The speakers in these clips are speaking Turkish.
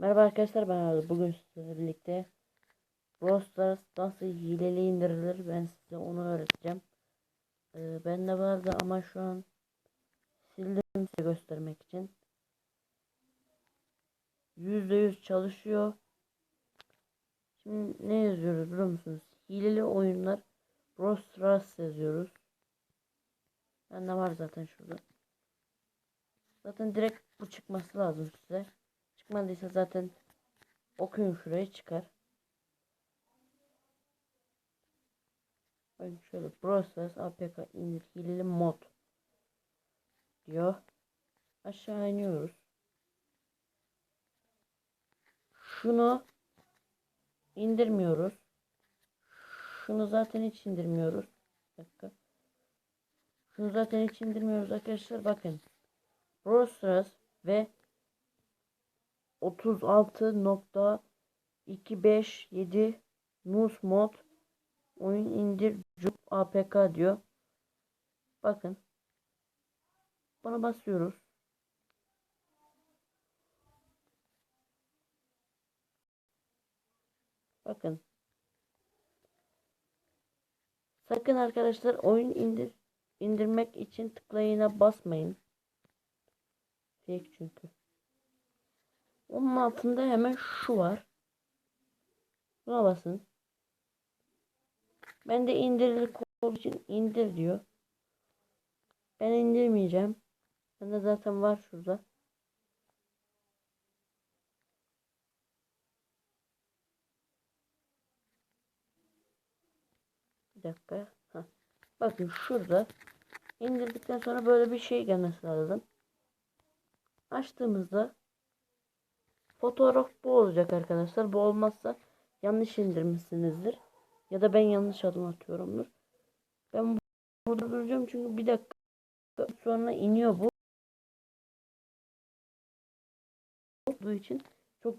Merhaba arkadaşlar ben Arda. Bugün sizlerle birlikte Brawl Stars nasıl hileli indirilir ben size onu öğreteceğim. Ee, ben de vardı ama şu an sildim size göstermek için. %100 çalışıyor. Şimdi ne yazıyoruz biliyor musunuz? Hileli oyunlar Brawl Stars yazıyoruz. Bende var zaten şurada. Zaten direkt bu çıkması lazım size. Çıkmadıysa zaten okuyun şuraya çıkar. Bakın şöyle process apk indir hileli mod diyor. Aşağı iniyoruz. Şunu indirmiyoruz. Şunu zaten hiç indirmiyoruz. Bir dakika. Şunu zaten hiç indirmiyoruz arkadaşlar. Bakın. Process ve 36.257 Nus mod oyun indir cup apk diyor. Bakın. Buna basıyoruz. Bakın. Sakın arkadaşlar oyun indir indirmek için tıklayına basmayın. Fake çünkü. Onun altında hemen şu var. Buna basın. Ben de indirilir olduğu için indir diyor. Ben indirmeyeceğim. Bende zaten var şurada. Bir dakika. Heh. Bakın şurada indirdikten sonra böyle bir şey gelmesi lazım. Açtığımızda Fotoğraf bu olacak arkadaşlar. Bu olmazsa yanlış indirmişsinizdir. Ya da ben yanlış adım atıyorumdur. Ben burada duracağım çünkü bir dakika sonra iniyor bu. olduğu için çok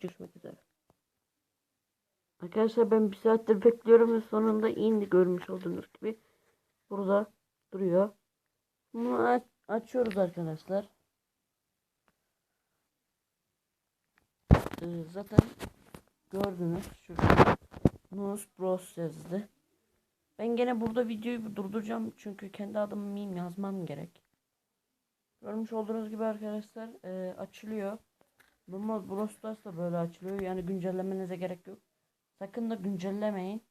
görüşmek üzere. Arkadaşlar ben bir saattir bekliyorum ve sonunda indi görmüş olduğunuz gibi. Burada duruyor. Bunu aç açıyoruz arkadaşlar. Ee, zaten gördünüz şurada Nus Bros yazdı. Ben gene burada videoyu durduracağım çünkü kendi adımı meme yazmam gerek. Görmüş olduğunuz gibi arkadaşlar e, açılıyor. Normal Brawl da böyle açılıyor. Yani güncellemenize gerek yok. Sakın da güncellemeyin.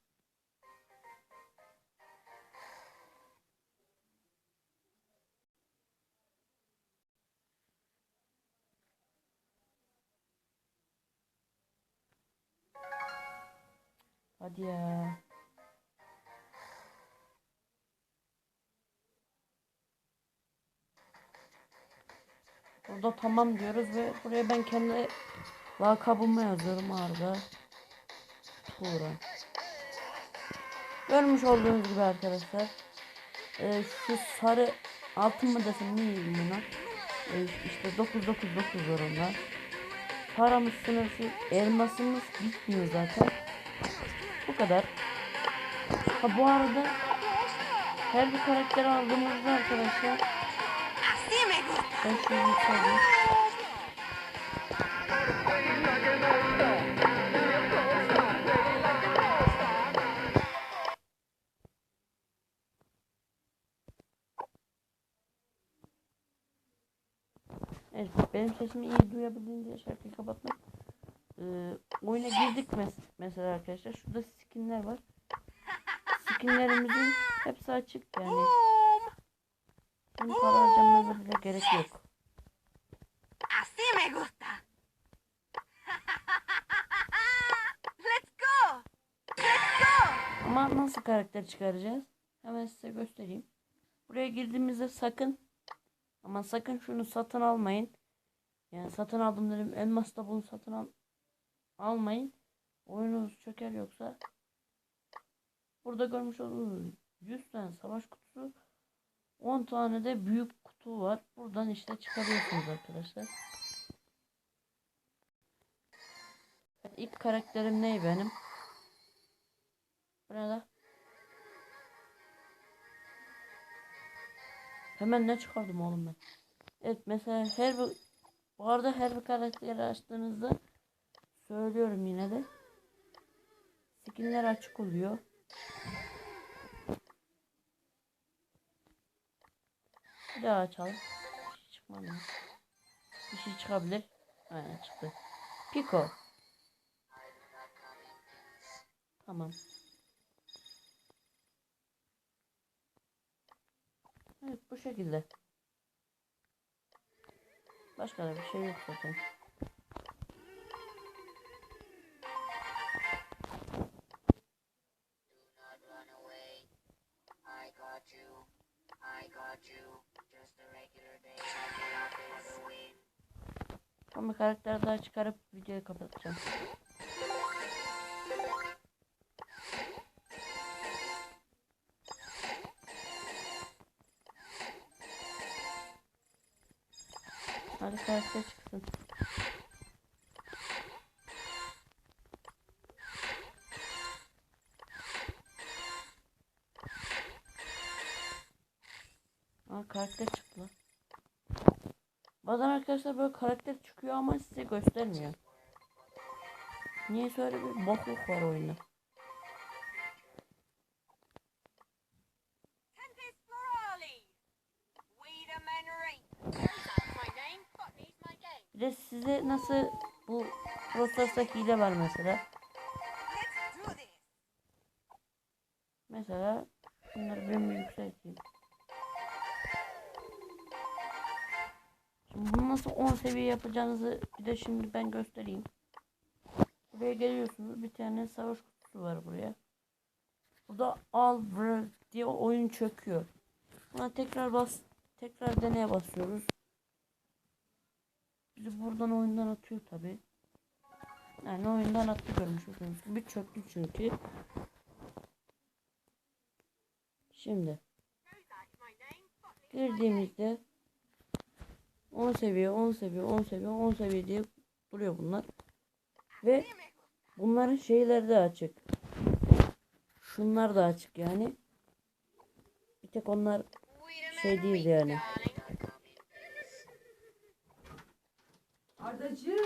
Hadi ya. Burada tamam diyoruz ve buraya ben kendi lakabımı yazıyorum Arda. Turan. Görmüş olduğunuz gibi arkadaşlar. Ee, şu sarı altın mı desem ne diyeyim buna. Ee, işte 999 var onda. Paramız sınırsız. Elmasımız bitmiyor zaten. Kadar. Ha bu arada her bir karakter aldığımızda arkadaşlar. Evet, benim sesimi iyi duyabildiğin diye şarkıyı kapatmak. Ee, oyuna girdik mes mesela arkadaşlar. Şurada skinler var. Skinlerimizin hepsi açık yani. Bizim para harcamamıza bile gerek yok. Así me gusta. Let's go. Let's go. Ama nasıl karakter çıkaracağız? Hemen size göstereyim. Buraya girdiğimizde sakın ama sakın şunu satın almayın. Yani satın aldım dedim. Elmas'ta bunu satın al almayın. Oyununuz çöker yoksa. Burada görmüş olduğunuz 100 tane savaş kutusu 10 tane de büyük kutu var. Buradan işte çıkarıyorsunuz arkadaşlar. İlk karakterim ne benim? Burada. Hemen ne çıkardım oğlum ben? Evet mesela her bir bu arada her bir karakteri açtığınızda söylüyorum yine de skinler açık oluyor. Bir daha açalım. Bir şey çıkmadı. Bir şey çıkabilir. Aynen çıktı. Pico. Tamam. Evet bu şekilde. Başka da bir şey yok zaten. Ama karakter daha çıkarıp videoyu kapatacağım. Hadi karakter çıksın. Karakter çıktı lan. Bazen arkadaşlar böyle karakter çıkıyor ama size göstermiyor. Niye öyle bir bokluk var oyunda? Bir de size nasıl bu Frostlas'ta hile var mesela. Mesela şunları ben bir yükselteyim. Bunu nasıl 10 seviye yapacağınızı bir de şimdi ben göstereyim. Buraya geliyorsunuz. Bir tane savaş kutusu var buraya. Burada al diye oyun çöküyor. Buna tekrar bas tekrar deneye basıyoruz. Bizi buradan oyundan atıyor tabi. Yani oyundan attı görmüş olduğunuz gibi çöktü çünkü. Şimdi girdiğimizde 10 seviye 10 seviye 10 seviye 10 seviye diye duruyor bunlar. Ve bunların şeyleri de açık. Şunlar da açık yani. Bir tek onlar şey değil yani. Ardacığım.